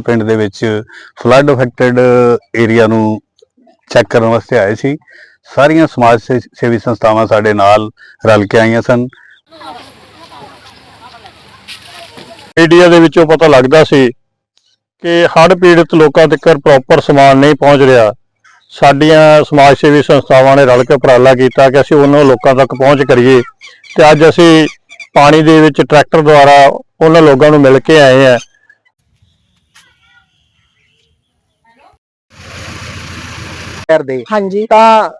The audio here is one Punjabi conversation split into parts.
ਪਿੰਡ ਦੇ ਵਿੱਚ ਫਲੱਡ ਅਫੈਕਟਡ ਏਰੀਆ ਨੂੰ ਚੈੱਕ ਕਰਨ ਵਾਸਤੇ ਆਏ ਸੀ। ਸਾਰੀਆਂ ਸਮਾਜ ਸੇ- ਸੇਵੀ ਸੰਸਥਾਵਾਂ ਸਾਡੇ ਨਾਲ ਰਲ ਕੇ ਆਈਆਂ ਸਨ। ਮੀਡੀਆ ਦੇ ਵਿੱਚੋਂ ਪਤਾ ਲੱਗਦਾ ਸੀ ਕਿ ਹੜ੍ਹ ਪੀੜਤ ਲੋਕਾਂ ਤੱਕ ਪ੍ਰੋਪਰ ਸਮਾਨ ਨਹੀਂ ਪਹੁੰਚ ਰਿਹਾ। ਸਾਡੀਆਂ ਸਮਾਜ ਸੇਵੀ ਸੰਸਥਾਵਾਂ ਨੇ ਰਲ ਕੇ ਉਪਰਾਲਾ ਕੀਤਾ ਕਿ ਅਸੀਂ ਉਹਨਾਂ ਲੋਕਾਂ ਤੱਕ ਪਹੁੰਚ ਕਰੀਏ ਤੇ ਅੱਜ ਅਸੀਂ ਪਾਣੀ ਦੇ ਵਿੱਚ ਟਰੈਕਟਰ ਦੁਆਰਾ ਉਹਨਾਂ ਲੋਕਾਂ ਨੂੰ ਮਿਲ ਕੇ ਆਏ ਆ ਸ਼ਹਿਰ ਦੇ ਹਾਂਜੀ। ਤਾਂ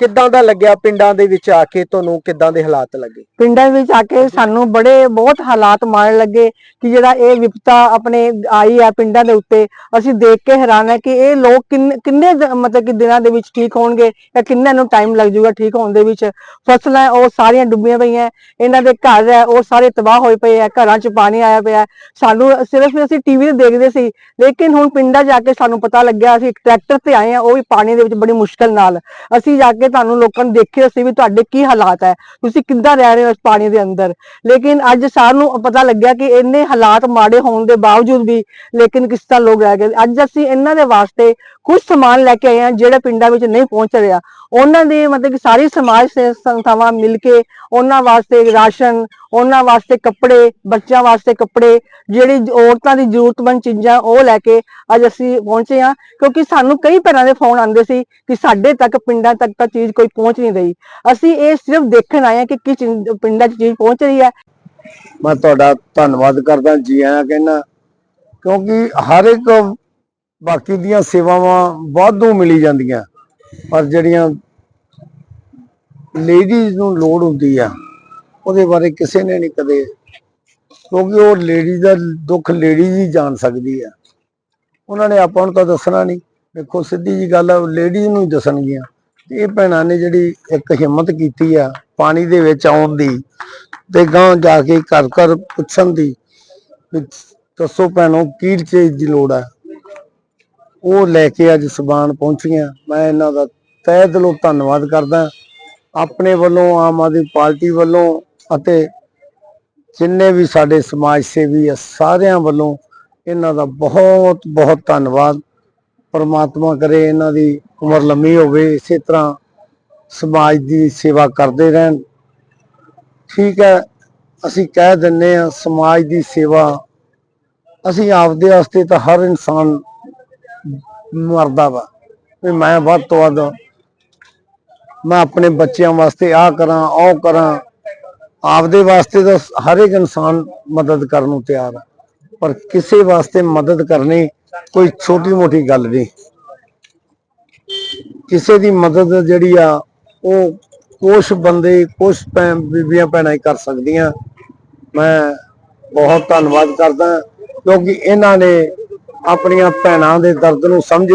ਕਿੱਦਾਂ ਦਾ ਲੱਗਿਆ ਪਿੰਡਾਂ ਦੇ ਵਿੱਚ ਆ ਕੇ ਤੁਹਾਨੂੰ ਕਿੱਦਾਂ ਦੇ ਹਾਲਾਤ ਲੱਗੇ? ਪਿੰਡਾਂ ਵਿੱਚ ਆ ਕੇ ਸਾਨੂੰ ਬੜੇ ਬਹੁਤ ਹਾਲਾਤ ਮਾਣ ਲੱਗੇ ਕਿ ਜਿਹੜਾ ਇਹ ਵਿਪਤਾ ਆਪਣੇ ਆਈ ਹੈ ਪਿੰਡਾਂ ਦੇ ਉੱਤੇ, ਅਸੀਂ ਦੇਖ ਕੇ ਹੈਰਾਨ ਹੈ ਕਿ ਇਹ ਲੋਕ ਕਿੰਨੇ ਮਤਲਬ ਕਿ ਦਿਨਾਂ ਦੇ ਵਿੱਚ ਠੀਕ ਹੋਣਗੇ ਜਾਂ ਕਿੰਨਾਂ ਨੂੰ ਟਾਈਮ ਲੱਗ ਜਾਊਗਾ ਠੀਕ ਹੋਣ ਦੇ ਵਿੱਚ। ਫਸਲਾਂ ਉਹ ਸਾਰੀਆਂ ਡੁੱਬੀਆਂ ਪਈਆਂ, ਇਹਨਾਂ ਦੇ ਘਰ ਹੈ, ਉਹ ਸਾਰੇ ਤਬਾਹ ਹੋਏ ਪਏ ਆ, ਘਰਾਂ 'ਚ ਪਾਣੀ ਆਇਆ ਪਿਆ। ਸਾਨੂੰ ਸਿਰਫ ਅਸੀਂ ਟੀਵੀ ਤੇ ਦੇਖਦੇ ਸੀ, ਲੇਕਿਨ ਹੁਣ ਪਿੰਡਾਂ ਜਾ ਕੇ ਸਾਨੂੰ ਪਤਾ ਲੱਗਿਆ, ਅਸੀਂ ਇੱਕ ਟਰੈਕਟਰ ਤੇ ਆਏ ਆ ਉਹ ਵੀ ਪਾਣੀ ਦੇ ਵਿੱਚ ਬੜੀ ਮੁਸ਼ਕਲ ਨਾਲ। ਅਸੀਂ ਜਾ ਕੇ ਤੁਹਾਨੂੰ ਲੋਕਾਂ ਨੂੰ ਦੇਖਿਆ ਸੀ ਵੀ ਤੁਹਾਡੇ ਕੀ ਹਾਲਾਤ ਹੈ, ਤੁਸੀਂ ਕਿੱਦਾਂ ਰਹਿ ਰਹੇ ਹੋ ਇਸ ਪਾਣੀ ਦੇ ਅੰਦਰ? ਲੇਕਿਨ ਅੱਜ ਸਾਨੂੰ ਪਤਾ ਲੱਗਿਆ ਕਿ ਇੰਨੇ ਹਾਲਾਤ ਮਾੜੇ ਹੋਣ ਦੇ ਬਾਵਜੂਦ ਵੀ ਲੇਕਿਨ ਕਿਸ ਤਰ੍ਹਾਂ ਲੋਕ ਰਹਿ ਗਏ। ਅੱਜ ਅਸੀਂ ਇਹਨਾਂ ਦੇ ਵਾਸਤੇ ਕੁਝ ਸਮਾਨ ਲੈ ਕੇ ਆਏ ਹਾਂ, ਜਿਹੜੇ ਪਿੰਡਾਂ ਵਿੱਚ ਨਹੀਂ ਪਹੁੰਚ ਰਿਹਾ। ਉਹਨਾਂ ਦੇ ਮਤਲਬ ਕਿ ਸਾਰੀ ਸਮਾਜ ਸੰਸਥਾਵਾਂ ਮਿਲ ਕੇ ਉਹਨਾਂ ਵਾਸਤੇ ਰਾਸ਼ਨ, ਉਹਨਾਂ ਵਾਸਤੇ ਕੱਪੜੇ, ਬੱਚਿਆਂ ਵਾਸਤੇ ਕੱਪੜੇ, ਜਿਹੜੀ ਔਰਤਾਂ ਦੀ ਜ਼ਰੂਰਤਮੰਦ ਚੀਜ਼ਾਂ ਉਹ ਲੈ ਕੇ ਅੱਜ ਅਸੀਂ ਪਹੁੰਚੇ ਹਾਂ, ਕਿਉਂਕਿ ਸਾਨੂੰ ਕਈ ਤਰ੍ਹਾਂ ਦੇ ਫੋਨ ਆਉਂਦੇ ਸੀ ਕਿ ਸਾਡੇ ਤੱਕ, ਪਿੰਡਾਂ ਤੱਕ ਤਾਂ ਚੀਜ਼ ਕੋਈ ਪਹੁੰਚ ਨਹੀਂ ਰਹੀ। ਅਸੀਂ ਇਹ ਸਿਰਫ ਦੇਖਣ ਆਏ ਹਾਂ ਕਿ ਕੀ ਪਿੰਡਾਂ 'ਚ ਚੀਜ਼ ਪਹੁੰਚ ਰਹੀ ਹੈ। ਮੈਂ ਤੁਹਾਡਾ ਧੰਨਵਾਦ ਕਰਦਾ, ਜੀ ਆਇਆਂ ਕਹਿੰਦਾ ਕਿਉਂਕਿ ਹਰ ਇੱਕ ਬਾਕੀ ਦੀਆਂ ਸੇਵਾਵਾਂ ਵਾਧੂ ਮਿਲੀ ਜਾਂਦੀਆਂ। ਪਰ ਜਿਹੜੀਆਂ ਲੇਡੀਜ਼ ਨੂੰ ਲੋੜ ਹੁੰਦੀ ਆ, ਉਹਦੇ ਬਾਰੇ ਕਿਸੇ ਨੇ ਨਹੀਂ ਕਦੇ ਕਿਉਂਕਿ ਉਹ ਲੇਡੀ ਦਾ ਦੁੱਖ ਲੇਡੀਜ਼ ਹੀ ਜਾਣ ਸਕਦੀ ਆ। ਉਹਨਾਂ ਨੇ ਆਪਾਂ ਨੂੰ ਤਾਂ ਦੱਸਣਾ ਨਹੀਂ। ਦੇਖੋ, ਸਿੱਧੀ ਜੀ ਗੱਲ ਆ ਲੇਡੀਜ਼ ਨੂੰ ਹੀ ਦੱਸਣਗੀਆਂ। ਇਹ ਭੈਣਾਂ ਨੇ ਜਿਹੜੀ ਇੱਕ ਹਿੰਮਤ ਕੀਤੀ ਆ, ਪਾਣੀ ਦੇ ਵਿੱਚ ਆਉਣ ਦੀ ਤੇ ਗਾਂ ਜਾ ਕੇ ਘਰ ਘਰ ਪੁੱਛਣ ਦੀ ਦੱਸੋ ਭੈਣੋ, ਕੀ ਚੀਜ਼ ਦੀ ਲੋੜ ਹੈ ਉਹ ਲੈ ਕੇ ਅੱਜ ਸਬਾਨ ਪਹੁੰਚੀਆਂ। ਮੈਂ ਇਹਨਾਂ ਦਾ ਤਹਿ ਦਿਲੋਂ ਧੰਨਵਾਦ ਕਰਦਾ ਆਪਣੇ ਵੱਲੋਂ, ਆਮ ਆਦਮੀ ਪਾਰਟੀ ਵੱਲੋਂ ਅਤੇ ਜਿੰਨੇ ਵੀ ਸਾਡੇ ਸਮਾਜ ਸੇਵੀ ਆ, ਸਾਰਿਆਂ ਵੱਲੋਂ ਇਹਨਾਂ ਦਾ ਬਹੁਤ ਬਹੁਤ ਧੰਨਵਾਦ। ਪਰਮਾਤਮਾ ਕਰੇ ਇਹਨਾਂ ਦੀ ਉਮਰ ਲੰਮੀ ਹੋਵੇ, ਇਸੇ ਤਰ੍ਹਾਂ ਸਮਾਜ ਦੀ ਸੇਵਾ ਕਰਦੇ ਰਹਿਣ। ਠੀਕ ਹੈ, ਅਸੀਂ ਕਹਿ ਦਿੰਨੇ ਆ ਸਮਾਜ ਦੀ ਸੇਵਾ ਅਸੀਂ ਆਪਦੇ ਵਾਸਤੇ ਤਾਂ ਹਰ ਇਨਸਾਨ ਮਰਦਾ ਵਾ। ਵੀ ਮੈਂ ਵੱਧ ਤੋਂ ਵੱਧ ਮੈਂ ਆਪਣੇ ਬੱਚਿਆਂ ਵਾਸਤੇ ਆਹ ਕਰਾਂ, ਉਹ ਕਰਾਂ। ਆਪਦੇ ਵਾਸਤੇ ਤਾਂ ਹਰ ਇੱਕ ਇਨਸਾਨ ਮਦਦ ਕਰਨ ਨੂੰ ਤਿਆਰ ਹੈ ਪਰ ਕਿਸੇ ਵਾਸਤੇ ਮਦਦ ਕਰਨੀ ਕੋਈ ਛੋਟੀ ਮੋਟੀ ਗੱਲ ਨਹੀਂ। ਕਿਸੇ ਦੀ ਮਦਦ ਜਿਹੜੀ ਆ, ਉਹ ਕੁਛ ਬੰਦੇ, ਕੁਛ ਭੈਣ ਬੀਬੀਆਂ, ਭੈਣਾਂ ਹੀ ਕਰ ਸਕਦੀਆਂ। ਮੈਂ ਬਹੁਤ ਧੰਨਵਾਦ ਕਰਦਾ, ਕਿਉਂਕਿ ਇਹਨਾਂ ਨੇ ਆਪਣੀਆਂ ਭੈਣਾਂ ਦੇ ਦਰਦ ਨੂੰ ਸਮਝਿਆ।